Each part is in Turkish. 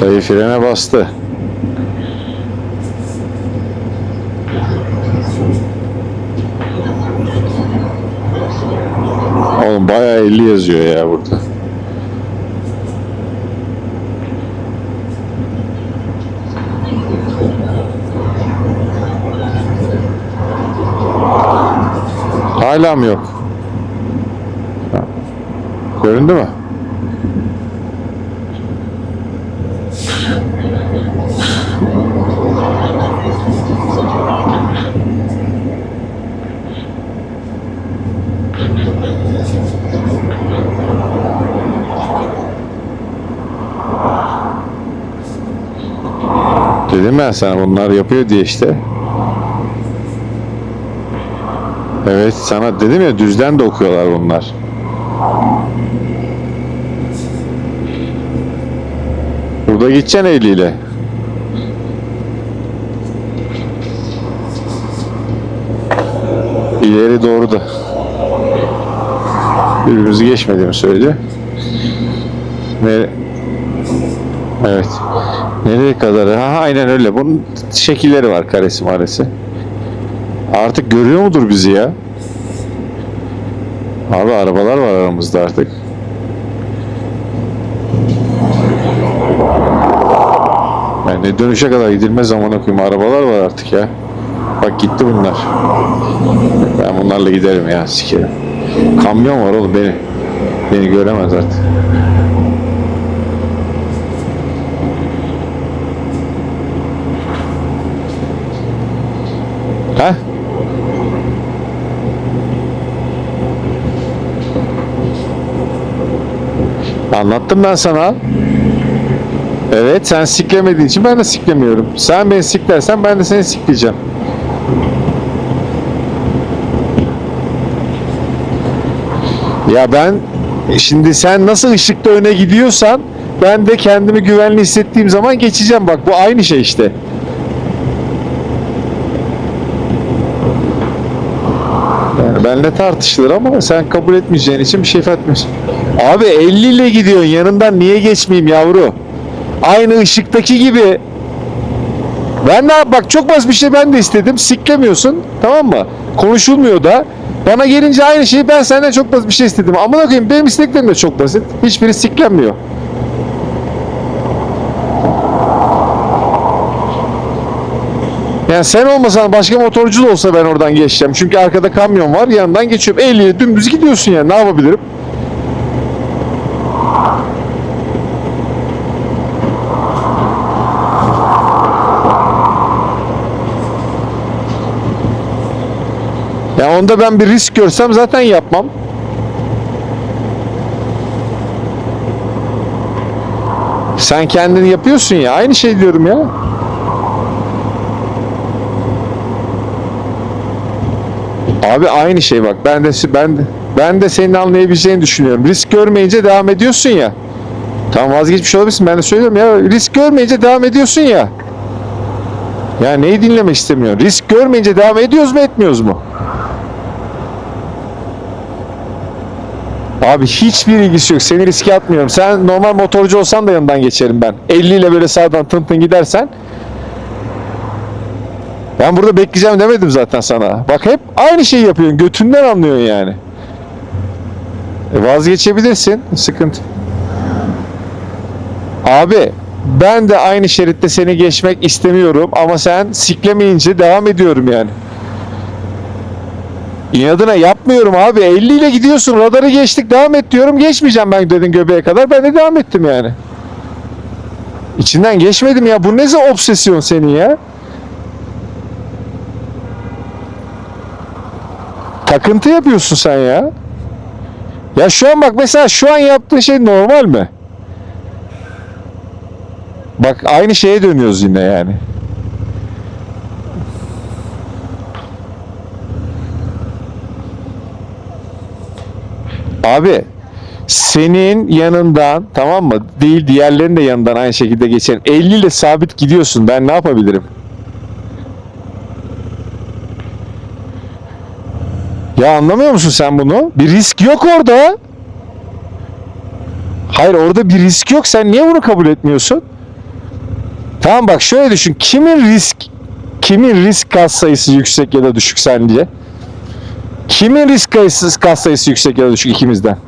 Dayı frene bastı. Oğlum bayağı 50 yazıyor ya burada. Hala mı yok? Göründü mü? Dedim ben sana bunlar yapıyor diye işte. Evet sana dedim ya düzden de okuyorlar bunlar. Burada gideceksin eliyle. İleri doğru da. Birbirimizi geçmediğimi söyledi. Ne? Nereye kadar? Ha aynen öyle. Bunun şekilleri var karesi maresi. Artık görüyor mudur bizi ya? Abi arabalar var aramızda artık. Yani dönüşe kadar gidilmez zamana koyayım. Arabalar var artık ya. Bak gitti bunlar. Ben bunlarla giderim ya sikerim. Kamyon var oğlum beni. Beni göremez artık. Anlattım ben sana. Evet sen siklemediğin için ben de siklemiyorum. Sen beni siklersen ben de seni sikleyeceğim. Ya ben şimdi sen nasıl ışıkta öne gidiyorsan ben de kendimi güvenli hissettiğim zaman geçeceğim. Bak bu aynı şey işte. Yani benle tartışılır ama sen kabul etmeyeceğin için bir şey etmiyorsun. Abi 50 ile gidiyorsun yanından niye geçmeyeyim yavru? Aynı ışıktaki gibi. Ben de bak çok basit bir şey ben de istedim. Siklemiyorsun tamam mı? Konuşulmuyor da. Bana gelince aynı şeyi ben senden çok basit bir şey istedim. Amına koyayım benim isteklerim de çok basit. Hiçbiri siklenmiyor. Yani sen olmasan başka motorcu da olsa ben oradan geçeceğim. Çünkü arkada kamyon var yanından geçiyorum. 50 ile dümdüz gidiyorsun yani ne yapabilirim? Onda ben bir risk görsem zaten yapmam. Sen kendin yapıyorsun ya. Aynı şey diyorum ya. Abi aynı şey bak. Ben de ben de ben de senin anlayabileceğini düşünüyorum. Risk görmeyince devam ediyorsun ya. Tamam vazgeçmiş olabilirsin. Ben de söylüyorum ya. Risk görmeyince devam ediyorsun ya. Ya neyi dinlemek istemiyorsun? Risk görmeyince devam ediyoruz mu etmiyoruz mu? Abi hiçbir ilgisi yok. Seni riske atmıyorum. Sen normal motorcu olsan da yanından geçerim ben. 50 ile böyle sağdan tın tın gidersen. Ben burada bekleyeceğim demedim zaten sana. Bak hep aynı şeyi yapıyorsun. Götünden anlıyorsun yani. E vazgeçebilirsin. Sıkıntı. Abi ben de aynı şeritte seni geçmek istemiyorum ama sen siklemeyince devam ediyorum yani. İnadına yapmıyorum abi. 50 ile gidiyorsun. Radarı geçtik. Devam et diyorum. Geçmeyeceğim ben dedin göbeğe kadar. Ben de devam ettim yani. İçinden geçmedim ya. Bu ne za obsesyon senin ya? Takıntı yapıyorsun sen ya. Ya şu an bak mesela şu an yaptığın şey normal mi? Bak aynı şeye dönüyoruz yine yani. Abi senin yanından tamam mı? Değil diğerlerinin de yanından aynı şekilde geçerim. 50 ile sabit gidiyorsun. Ben ne yapabilirim? Ya anlamıyor musun sen bunu? Bir risk yok orada. Hayır orada bir risk yok. Sen niye bunu kabul etmiyorsun? Tamam bak şöyle düşün. Kimin risk kimin risk kas sayısı yüksek ya da düşük sence? Kimin risk kas sayısı yüksek ya da düşük ikimizden?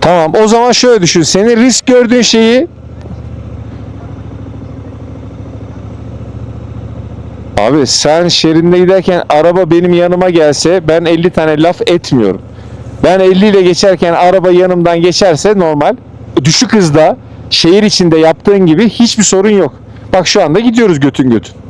Tamam o zaman şöyle düşün. Senin risk gördüğün şeyi Abi sen şerinde giderken araba benim yanıma gelse ben 50 tane laf etmiyorum. Ben 50 ile geçerken araba yanımdan geçerse normal. Düşük hızda şehir içinde yaptığın gibi hiçbir sorun yok. Bak şu anda gidiyoruz götün götün.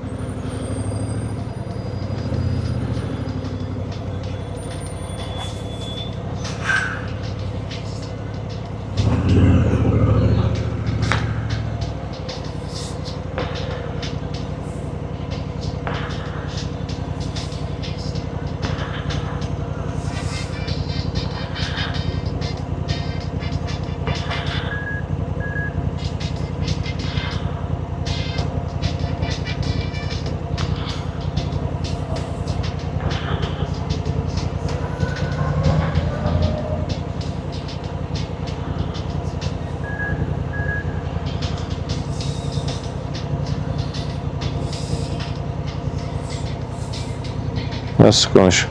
Nasıl konuş?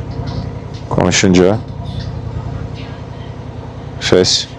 Konuşunca. Bakalım.